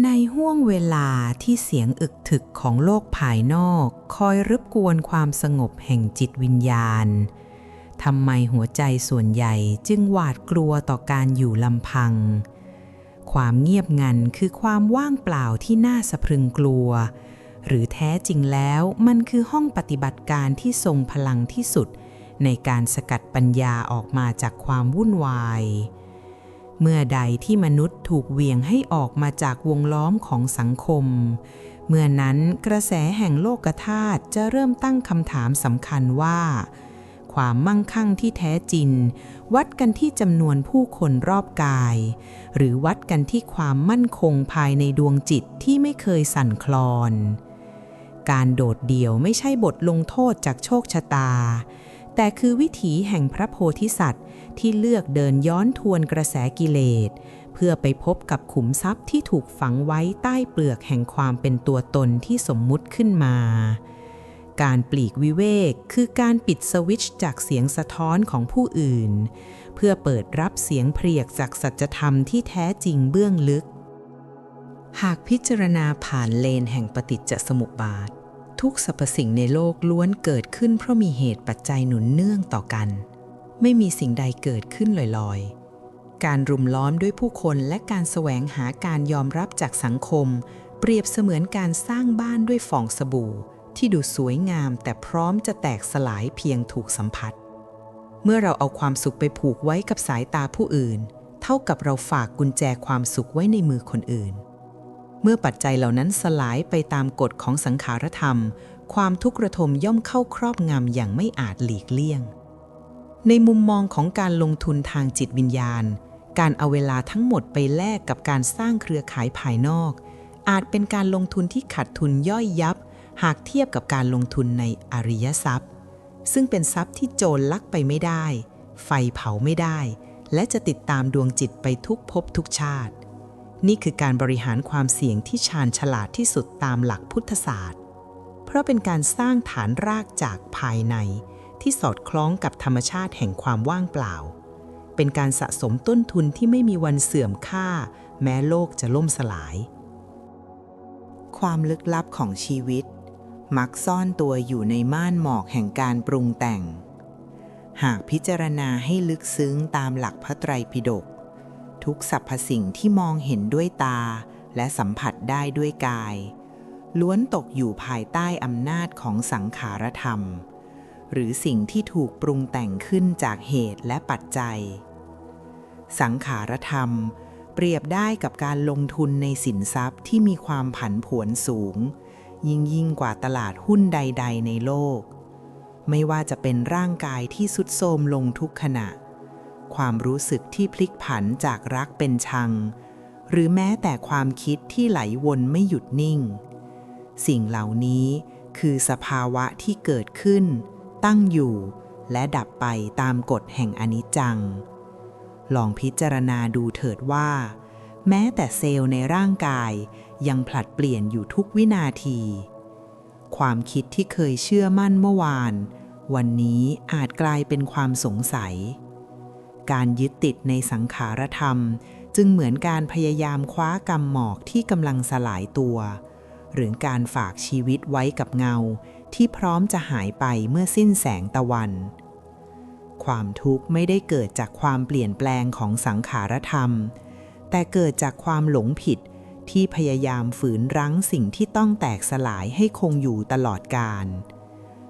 ในห่วงเวลาที่เสียงอึกถึกของโลกภายนอกคอยรบกวนความสงบแห่งจิตวิญญาณ ทำไมหัวใจส่วนใหญ่จึงหวาดกลัวต่อการอยู่ลำพัง ความเงียบงันคือความว่างเปล่าที่น่าสะพรึงกลัว หรือแท้จริงแล้วมันคือห้องปฏิบัติการที่ทรงพลังที่สุด ในการสกัดปัญญาออกมาจากความวุ่นวาย เมื่อใดที่มนุษย์ถูกเวียงให้ออกมาจากวงล้อมของสังคม เมื่อนั้นกระแสแห่งโลกธาตุจะเริ่มตั้งคำถามสำคัญว่า ความมั่งคั่งที่แท้จริง วัดกันที่จำนวนผู้คนรอบกาย หรือวัดกันที่ความมั่นคงภายในดวงจิตที่ไม่เคยสั่นคลอน การโดดเดี่ยวไม่ใช่บทลงโทษจากโชคชะตา แต่คือวิถีแห่งพระโพธิสัตว์ ที่เลือกเดินย้อนทวนกระแสกิเลส เพื่อไปพบกับขุมทรัพย์ที่ถูกฝังไว้ใต้เปลือกแห่งความเป็นตัวตนที่สมมุติขึ้นมา การปลีกวิเวกคือการปิดสวิตช์จากเสียงสะท้อนของผู้อื่น เพื่อเปิดรับเสียงเพรียกจากสัจธรรมที่แท้จริงเบื้องลึก หากพิจารณาผ่านเลนแห่งปฏิจจสมุปบาททุกสรรพสิ่งในโลกล้วนเกิดขึ้นเพราะมีเหตุปัจจัยหนุนเนื่องต่อกัน ไม่มีสิ่งใดเกิดขึ้นลอยๆ การรุมล้อมด้วยผู้คนและการแสวงหาการยอมรับจากสังคม เปรียบเสมือนการสร้างบ้านด้วยฟองสบู่ ที่ดูสวยงามแต่พร้อมจะแตกสลายเพียงถูกสัมผัส เมื่อเราเอาความสุขไปผูกไว้กับสายตาผู้อื่น เท่ากับเราฝากกุญแจความสุขไว้ในมือคนอื่น เมื่อปัจจัยเหล่านั้นสลายไปตามกฎของสังขารธรรม ความทุกข์ระทมย่อมเข้าครอบงำอย่างไม่อาจหลีกเลี่ยง ในมุมมองของการลงทุนทางจิตวิญญาณ การเอาเวลาทั้งหมดไปแลกกับการสร้างเครือข่ายภายนอก อาจเป็นการลงทุนที่ขาดทุนย่อยยับ หากเทียบกับการลงทุนในอริยทรัพย์ ซึ่งเป็นทรัพย์ที่โจรลักไปไม่ได้ ไฟเผาไม่ได้ และจะติดตามดวงจิตไปทุกภพทุกชาติ นี่คือการบริหารความเสี่ยงที่ชาญฉลาดที่สุดตามหลักพุทธศาสตร์ เพราะเป็นการสร้างฐานรากจากภายใน ที่สอดคล้องกับธรรมชาติแห่งความว่างเปล่า เป็นการสะสมต้นทุนที่ไม่มีวันเสื่อมค่า แม้โลกจะล่มสลาย ความลึกลับของชีวิต มักซ่อนตัวอยู่ในม่านหมอกแห่งการปรุงแต่ง หากพิจารณาให้ลึกซึ้งตามหลักพระไตรปิฎกทุกสรรพสิ่งที่มองเห็นด้วยตา และสัมผัสได้ด้วยกาย ล้วนตกอยู่ภายใต้อำนาจของสังขารธรรม หรือสิ่งที่ถูกปรุงแต่งขึ้นจากเหตุและปัจจัย สังขารธรรม เปรียบได้กับการลงทุนในสินทรัพย์ที่มีความผันผวนสูง ยิ่งยิ่งกว่าตลาดหุ้นใด ๆ ในโลก ไม่ว่าจะเป็นร่างกายที่สุดโทรมลงทุกขณะ ความรู้สึกที่พลิกผันจากรักเป็นชัง หรือแม้แต่ความคิดที่ไหลวนไม่หยุดนิ่ง สิ่งเหล่านี้คือสภาวะที่เกิดขึ้น ตั้งอยู่ และดับไปตามกฎแห่งอนิจจัง ลองพิจารณาดูเถิดว่า แม้แต่เซลล์ในร่างกายยังผลัดเปลี่ยนอยู่ทุกวินาที ความคิดที่เคยเชื่อมั่นเมื่อวาน วันนี้อาจกลายเป็นความสงสัย การยึดติดในสังขารธรรมจึงเหมือนการพยายามคว้ากำหมอกที่กำลังสลายตัว หรือการฝากชีวิตไว้กับเงา ที่พร้อมจะหายไปเมื่อสิ้นแสงตะวัน ความทุกข์ไม่ได้เกิดจากความเปลี่ยนแปลงของสังขารธรรม แต่เกิดจากความหลงผิดที่พยายามฝืนรั้งสิ่งที่ต้องแตกสลายให้คงอยู่ตลอดกาล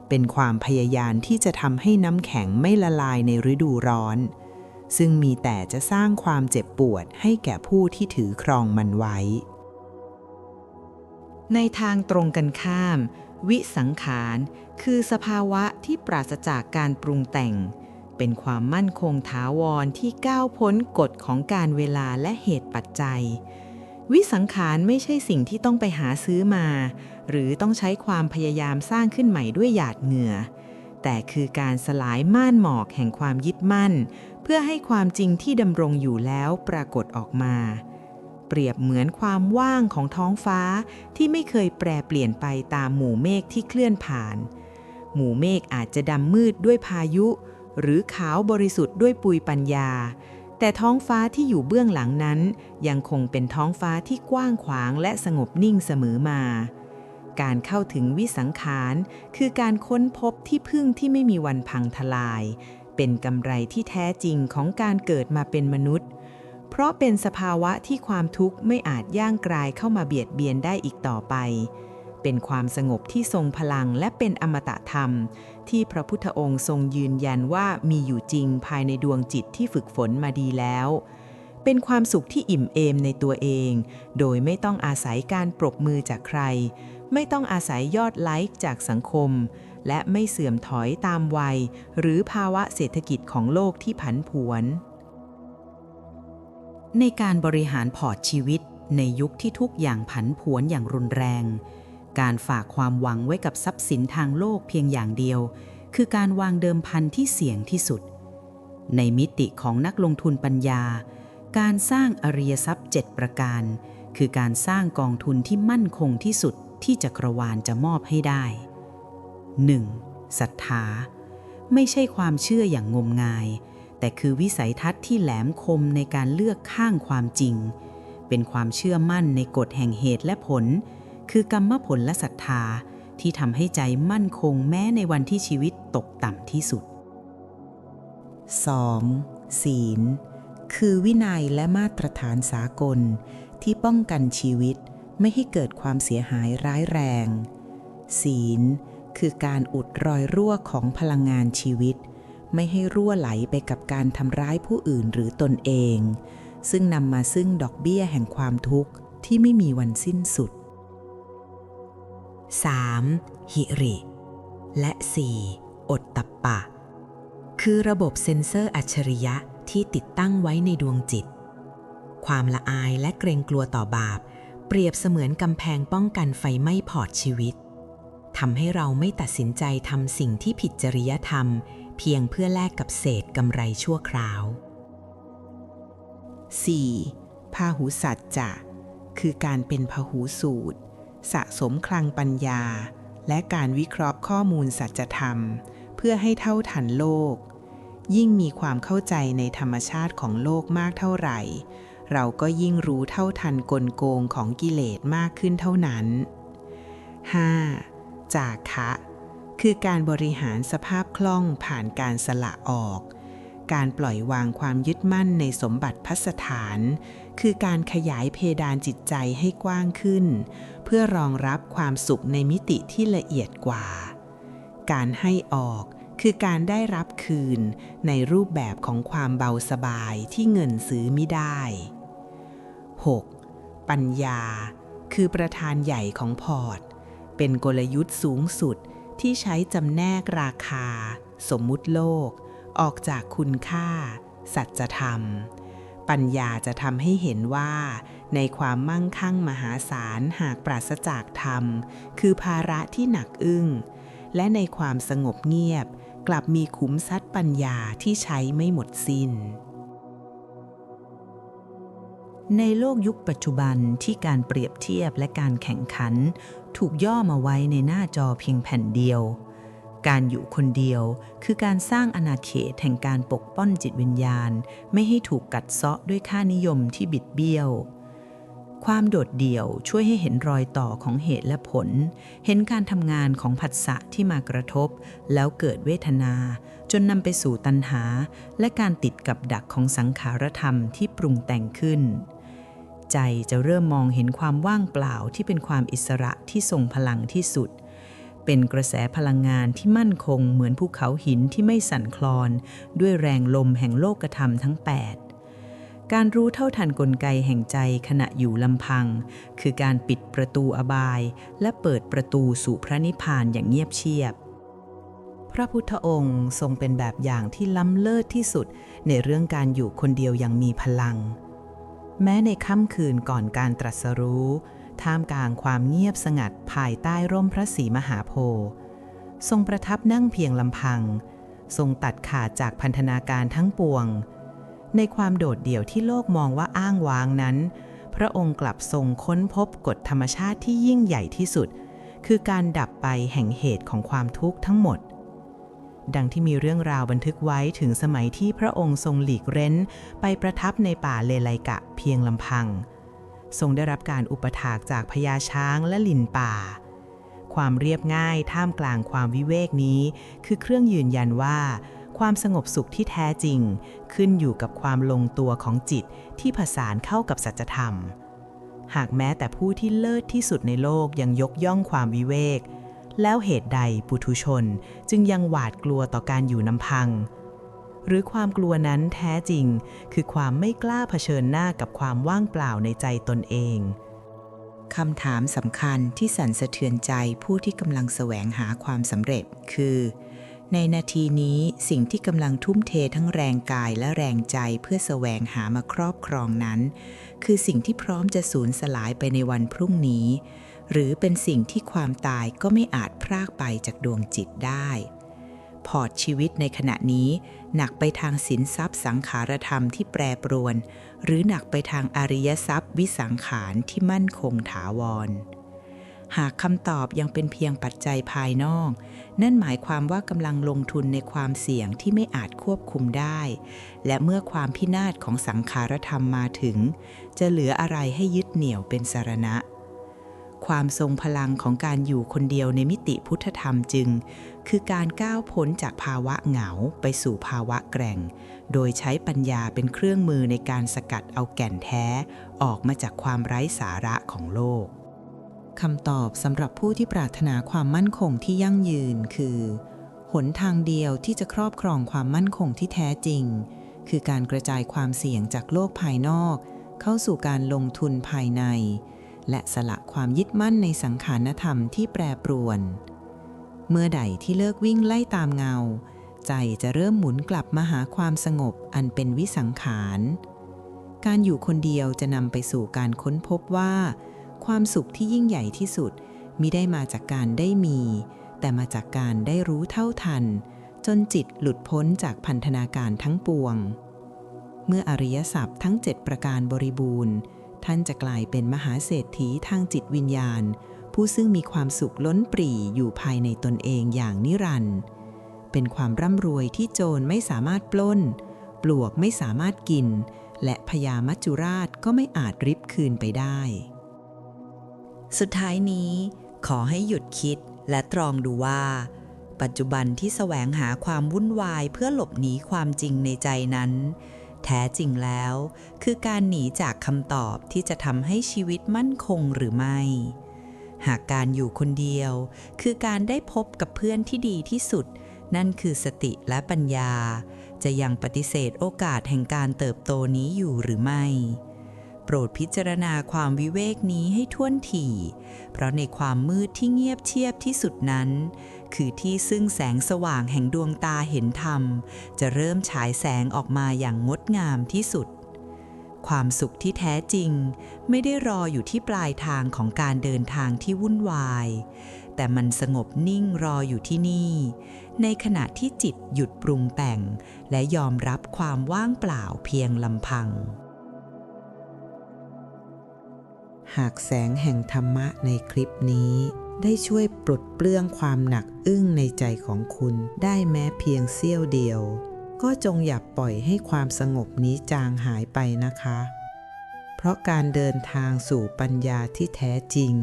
เป็นความพยายามที่จะทำให้น้ำแข็งไม่ละลายในฤดูร้อน ซึ่งมีแต่จะสร้างความเจ็บปวดให้แก่ผู้ที่ถือครองมันไว้ ในทางตรงกันข้าม วิสังขารคือสภาวะที่ปราศจากการปรุงแต่ง เป็นความมั่นคงถาวรที่ก้าวพ้นกฎของการเวลาและเหตุปัจจัย วิสังขารไม่ใช่สิ่งที่ต้องไปหาซื้อมา หรือต้องใช้ความพยายามสร้างขึ้นใหม่ด้วยหยาดเหงื่อ แต่คือการสลายม่านหมอกแห่งความยึดมั่น เพื่อให้ความจริงที่ดำรงอยู่แล้วปรากฏออกมา ปรียบเหมือนความว่างของท้องฟ้าที่ไม่เคยแปรเปลี่ยนไปตามหมู่เมฆที่เคลื่อนผ่าน หมู่เมฆอาจจะดำมืดด้วยพายุ หรือขาวบริสุทธิ์ด้วยปุยปัญญา แต่ท้องฟ้าที่อยู่เบื้องหลังนั้น ยังคงเป็นท้องฟ้าที่กว้างขวางและสงบนิ่งเสมอมา การเข้าถึงวิสังขาร คือการค้นพบที่พึ่งที่ไม่มีวันพังทลาย เป็นกำไรที่แท้จริงของการเกิดมาเป็นมนุษย์ เพราะเป็นสภาวะที่ความทุกข์ไม่อาจย่างกรายเข้ามาเบียดเบียนได้อีกต่อไป เป็นความสงบที่ทรงพลังและเป็นอมตะธรรม ที่พระพุทธองค์ทรงยืนยันว่ามีอยู่จริงภายในดวงจิตที่ฝึกฝนมาดีแล้ว เป็นความสุขที่อิ่มเอมในตัวเอง โดยไม่ต้องอาศัยการปรบมือจากใคร ไม่ต้องอาศัยยอดไลค์จากสังคม และไม่เสื่อมถอยตามวัย หรือภาวะเศรษฐกิจของโลกที่ผันผวน ในการบริหารพอร์ตชีวิตในยุคที่ทุกอย่างผันผวนอย่างรุนแรง การฝากความหวังไว้กับทรัพย์สินทางโลกเพียงอย่างเดียว คือการวางเดิมพันที่เสี่ยงที่สุด ในมิติของนักลงทุนปัญญา การสร้างอริยทรัพย์ 7 ประการ คือการสร้างกองทุนที่มั่นคงที่สุดที่จักรวาลจะมอบให้ได้ 1. ศรัทธา ไม่ใช่ความเชื่ออย่างงมงาย แต่คือวิสัยทัศน์ที่แหลมคมในการเลือกข้างความจริง เป็นความเชื่อมั่นในกฎแห่งเหตุและผล คือกรรมผลและศรัทธาที่ทำให้ใจมั่นคงแม้ในวันที่ชีวิตตกต่ำที่สุด 2. ศีล คือวินัยและมาตรฐานสากล ที่ป้องกันชีวิตไม่ให้เกิดความเสียหายร้ายแรง ศีล คือการอุดรอยรั่วของพลังงานชีวิต ไม่ให้รั่วไหลไปกับการทำร้ายผู้อื่นหรือตนเอง ซึ่งนำมาซึ่งดอกเบี้ยแห่งความทุกข์ที่ไม่มีวันสิ้นสุด 3. หิริ และ 4. อดตับปะ คือระบบเซ็นเซอร์อัจฉริยะที่ติดตั้งไว้ในดวงจิต ความละอายและเกรงกลัวต่อบาป เปรียบเสมือนกำแพงป้องกันไฟไหม้พอร์ตชีวิตทำให้เราไม่ตัดสินใจทำสิ่งที่ผิดจริยธรรม เพียงเพื่อแลกกับเศษกำไรชั่วคราว 4. พาหุสัจจะคือการเป็นพหูสูตร สะสมคลังปัญญา และการวิเคราะห์ข้อมูลสัจธรรม เพื่อให้เท่าทันโลก ยิ่งมีความเข้าใจในธรรมชาติของโลกมากเท่าไหร่ เราก็ยิ่งรู้เท่าทันกลโกงของกิเลสมากขึ้นเท่านั้น 5. จากคะ คือการบริหารสภาพคล่องผ่านการสละออก การปล่อยวางความยึดมั่นในสมบัติพัสถาน คือการขยายเพดานจิตใจให้กว้างขึ้น เพื่อรองรับความสุขในมิติที่ละเอียดกว่า การให้ออกคือการได้รับคืนในรูปแบบของความเบาสบายที่เงินซื้อไม่ได้ 6. ปัญญา คือประธานใหญ่ของพอร์ต เป็นกลยุทธ์สูงสุด ที่ใช้จำแนกราคา สมมุติโลก ออกจากคุณค่า สัจธรรม ปัญญาจะทำให้เห็นว่า ในความมั่งคั่งมหาศาลหากปราศจากธรรม คือภาระที่หนักอึ้ง และในความสงบเงียบ กลับมีขุมทรัพย์ปัญญาที่ใช้ไม่หมดสิ้นในโลกยุคปัจจุบันที่การเปรียบเทียบและการแข่งขัน ถูกย่อมาไว้ในหน้าจอเพียงแผ่นเดียว การอยู่คนเดียวคือการสร้างอาณาเขตแห่งการปกป้องจิตวิญญาณ ไม่ให้ถูกกัดเซาะด้วยค่านิยมที่บิดเบี้ยว ความโดดเดี่ยวช่วยให้เห็นรอยต่อของเหตุและผล เห็นการทำงานของผัสสะที่มากระทบ แล้วเกิดเวทนา จนนำไปสู่ตัณหา และการติดกับดักของสังขารธรรมที่ปรุงแต่งขึ้น ใจจะเริ่มมองเห็นความว่างเปล่าที่เป็นความอิสระที่ทรงพลังที่สุด เป็นกระแสพลังงานที่มั่นคงเหมือนภูเขาหินที่ไม่สั่นคลอน ด้วยแรงลมแห่งโลกธรรมทั้ง 8 การรู้เท่าทันกลไกแห่งใจขณะอยู่ลำพัง คือการปิดประตูอบาย และเปิดประตูสู่พระนิพพานอย่างเงียบเชียบพระพุทธองค์ทรงเป็นแบบอย่างที่ล้ำเลิศที่สุด ในเรื่องการอยู่คนเดียวอย่างมีพลัง แม้ในค่ำคืนก่อนการตรัสรู้ ท่ามกลางความเงียบสงัดภายใต้ร่มพระศรีมหาโพธิ์ทรงประทับนั่งเพียงลำพัง ทรงตัดขาดจากพันธนาการทั้งปวง ในความโดดเดี่ยวที่โลกมองว่าอ้างว้างนั้น พระองค์กลับทรงค้นพบกฎธรรมชาติที่ยิ่งใหญ่ที่สุด คือการดับไปแห่งเหตุของความทุกข์ทั้งหมด ดังที่มีเรื่องราวบันทึกไว้ถึงสมัยที่พระองค์ทรงหลีกเร้น ไปประทับในป่าเลไลกะเพียงลำพัง ทรงได้รับการอุปถากจากพญาช้างและลินป่า ความเรียบง่ายท่ามกลางความวิเวกนี้ คือเครื่องยืนยันว่า ความสงบสุขที่แท้จริง ขึ้นอยู่กับความลงตัวของจิตที่ผสานเข้ากับสัจธรรม หากแม้แต่ผู้ที่เลิศที่สุดในโลกยังยกย่องความวิเวก แล้วเหตุใดปุถุชนจึงยังหวาดกลัวต่อการอยู่นำพัง หรือความกลัวนั้นแท้จริง คือความไม่กล้าเผชิญหน้ากับความว่างเปล่าในใจตนเองคำถามสำคัญที่สั่นสะเทือนใจผู้ที่กำลังแสวงหาความสำเร็จ คือ ในนาทีนี้สิ่งที่กำลังทุ่มเททั้งแรงกายและแรงใจเพื่อแสวงหามาครอบครองนั้น คือสิ่งที่พร้อมจะสูญสลายไปในวันพรุ่งนี้ หรือเป็นสิ่งที่ความตายก็ไม่อาจพรากไปจากดวงจิตได้ พอร์ตชีวิตในขณะนี้ หนักไปทางสินทรัพย์สังขารธรรมที่แปรปรวน หรือหนักไปทางอริยทรัพย์วิสังขารที่มั่นคงถาวร หากคำตอบยังเป็นเพียงปัจจัยภายนอก นั่นหมายความว่ากำลังลงทุนในความเสี่ยงที่ไม่อาจควบคุมได้ และเมื่อความพินาศของสังขารธรรมมาถึง จะเหลืออะไรให้ยึดเหนี่ยวเป็นสารณะ ความทรงพลังของการอยู่คนเดียวในมิติพุทธธรรมจึง คือการก้าวพ้นจากภาวะเหงาไปสู่ภาวะแกร่ง โดยใช้ปัญญาเป็นเครื่องมือในการสกัดเอาแก่นแท้ ออกมาจากความไร้สาระของโลกคำตอบสำหรับผู้ที่ปรารถนาความมั่นคงที่ยั่งยืนคือ หนทางเดียวที่จะครอบครองความมั่นคงที่แท้จริง คือการกระจายความเสี่ยงจากโลกภายนอก เข้าสู่การลงทุนภายใน และสละความยึดมั่นในสังขารธรรมที่แปรปรวน เมื่อใดที่เลิกวิ่งไล่ตามเงา ใจจะเริ่มหมุนกลับมาหาความสงบอันเป็นวิสังขาร การอยู่คนเดียวจะนำไปสู่การค้นพบว่า ความสุขที่ยิ่งใหญ่ที่สุดมิได้มาจากการได้มี แต่มาจากการได้รู้เท่าทัน จนจิตหลุดพ้นจากพันธนาการทั้งปวง เมื่ออริยสัพทั้ง 7 ประการบริบูรณ์ ท่านจะกลายเป็นมหาเศรษฐีทางจิตวิญญาณ ผู้ซึ่งมีความสุขล้นปรีอยู่ภายในตนเองอย่างนิรันดร์เป็นความร่ำรวยที่โจรไม่สามารถปล้น ปลวกไม่สามารถกิน และพญามัจจุราชก็ไม่อาจริบคืนไปได้ สุดท้ายนี้ ขอให้หยุดคิดและตรองดูว่า ปัจจุบันที่แสวงหาความวุ่นวายเพื่อหลบหนีความจริงในใจนั้น แท้จริงแล้ว คือการหนีจากคำตอบที่จะทำให้ชีวิตมั่นคงหรือไม่ หากการอยู่คนเดียว คือการได้พบกับเพื่อนที่ดีที่สุด นั่นคือสติและปัญญา จะยังปฏิเสธโอกาสแห่งการเติบโตนี้อยู่หรือไม่ โปรดพิจารณาความวิเวกนี้ให้ท่วนถี่ เพราะในความมืดที่เงียบเชียบที่สุดนั้น คือที่ซึ่งแสงสว่างแห่งดวงตาเห็นธรรม จะเริ่มฉายแสงออกมาอย่างงดงามที่สุด ความสุขที่แท้จริง ไม่ได้รออยู่ที่ปลายทางของการเดินทางที่วุ่นวาย แต่มันสงบนิ่งรออยู่ที่นี่ ในขณะที่จิตหยุดปรุงแต่ง และยอมรับความว่างเปล่าเพียงลำพัง หากแสงแห่งธรรมะในคลิปนี้ ได้ช่วยปลดเปลื้องความหนักอึ้งในใจของคุณได้แม้เพียงเสี้ยวเดียว ก็จงอย่าปล่อยให้ความสงบนี้จางหายไปนะคะ เพราะการเดินทางสู่ปัญญาที่แท้จริง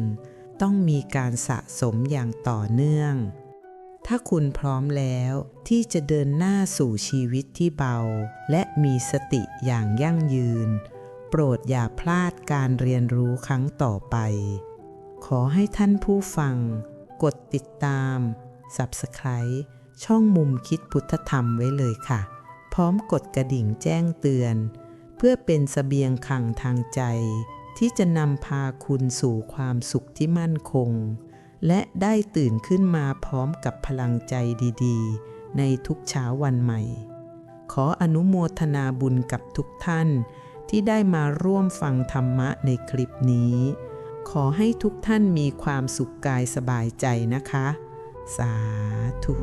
ต้องมีการสะสมอย่างต่อเนื่อง ถ้าคุณพร้อมแล้วที่จะเดินหน้าสู่ชีวิตที่เบา และมีสติอย่างยั่งยืน โปรดอย่าพลาดการเรียนรู้ครั้งต่อไป ขอให้ท่านผู้ฟัง กดติดตาม Subscribe ช่องมุมคิดพุทธธรรมไว้เลยค่ะ พร้อมกดกระดิ่งแจ้งเตือน เพื่อเป็นสเสบียงขังทางใจ ที่จะนำพาคุณสู่ความสุขที่มั่นคง และได้ตื่นขึ้นมาพร้อมกับพลังใจดีๆ ในทุกเช้าวันใหม่ ขออนุโมทนาบุญกับทุกท่าน ที่ได้มาร่วมฟังธรรมะในคลิปนี้ ขอให้ทุกท่านมีความสุขกายสบายใจนะคะ สาธุ